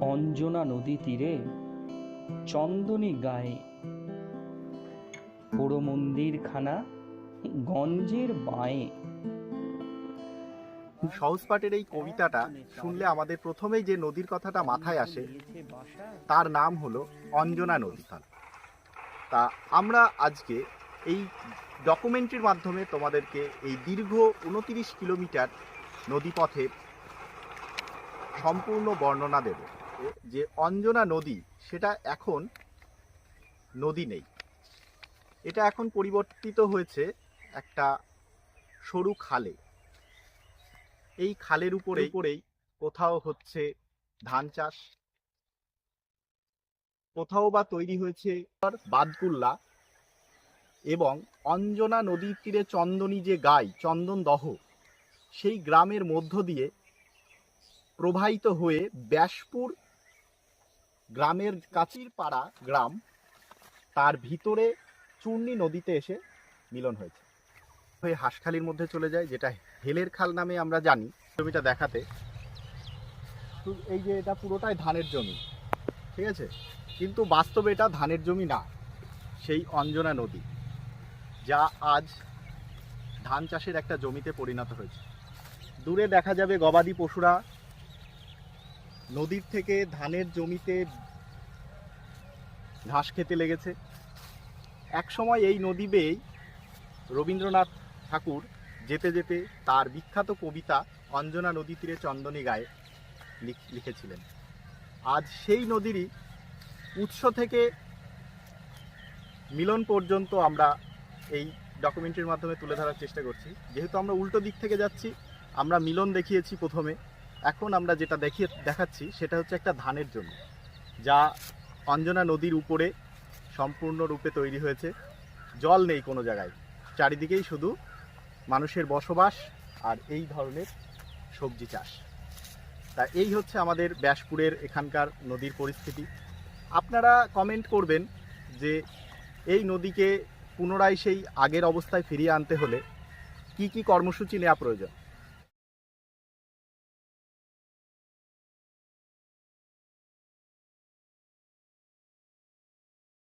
অঞ্জনা নদী তীরে চন্দনী গায়ে। পোড়ো মন্দিরখানা গঞ্জের বাঁয়ে। সহজপাঠের এই কবিতাটা শুনলে আমাদের প্রথমেই যে নদীর কথাটা মাথায় আসে, তার নাম হলো অঞ্জনা নদী। তা আমরা আজকে এই ডকুমেন্টারির মাধ্যমে তোমাদেরকে এই দীর্ঘ উনতিরিশ কিলোমিটার নদীপথের সম্পূর্ণ বর্ণনা দেব। যে অঞ্জনা নদী সেটা এখন নদী নেই। এটা এখন পরিবর্তিত হয়েছে একটা সরু খালে। এই খালের উপরে উপরেই কোথাও হচ্ছে ধান চাষ। কোথাও বা তৈরি হয়েছে বাদকুল্লা এবং অঞ্জনা নদীর তীরে চন্দনী যে গাই চন্দন দহ সেই গ্রামের মধ্য দিয়ে প্রবাহিত হয়ে ব্যাসপুর গ্রামের কাচির পাড়া গ্রাম, তার ভিতরে চূর্ণী নদীতে এসে মিলন হয়েছে। হয়ে হাঁসখালির মধ্যে চলে যায়, যেটা হেলের খাল নামে আমরা জানি জমিটা দেখাতে। এই যে এটা পুরোটাই ধানের জমি, ঠিক আছে? কিন্তু বাস্তবে এটা ধানের জমি না, সেই অঞ্জনা নদী, যা আজ ধান চাষের একটা জমিতে পরিণত হয়েছে। দূরে দেখা যাবে গবাদি পশুরা নদীর থেকে ধানের জমিতে ঘাস খেতে লেগেছে। একসময় এই নদী বেয়েই রবীন্দ্রনাথ ঠাকুর যেতে যেতে তার বিখ্যাত কবিতা অঞ্জনা নদী তীরে চন্দনী গায়ে লিখেছিলেন। আজ সেই নদীরই উৎস থেকে মিলন পর্যন্ত আমরা এই ডকুমেন্টারির মাধ্যমে তুলে ধরার চেষ্টা করছি। যেহেতু আমরা উল্টো দিক থেকে যাচ্ছি, আমরা মিলন দেখিয়েছি প্রথমে। এখন আমরা যেটা দেখিয়ে দেখাচ্ছি সেটা হচ্ছে একটা ধানের জমি, যা অঞ্জনা নদীর উপরে সম্পূর্ণরূপে তৈরি হয়েছে। জল নেই কোনো জায়গায়, চারিদিকেই শুধু মানুষের বসবাস আর এই ধরনের সবজি চাষ। তা এই হচ্ছে আমাদের ব্যাসপুরের এখানকার নদীর পরিস্থিতি। আপনারা কমেন্ট করবেন যে এই নদীকে পুনরায় সেই আগের অবস্থায় ফিরিয়ে আনতে হলে কি কি কর্মসূচি নেওয়া প্রয়োজন?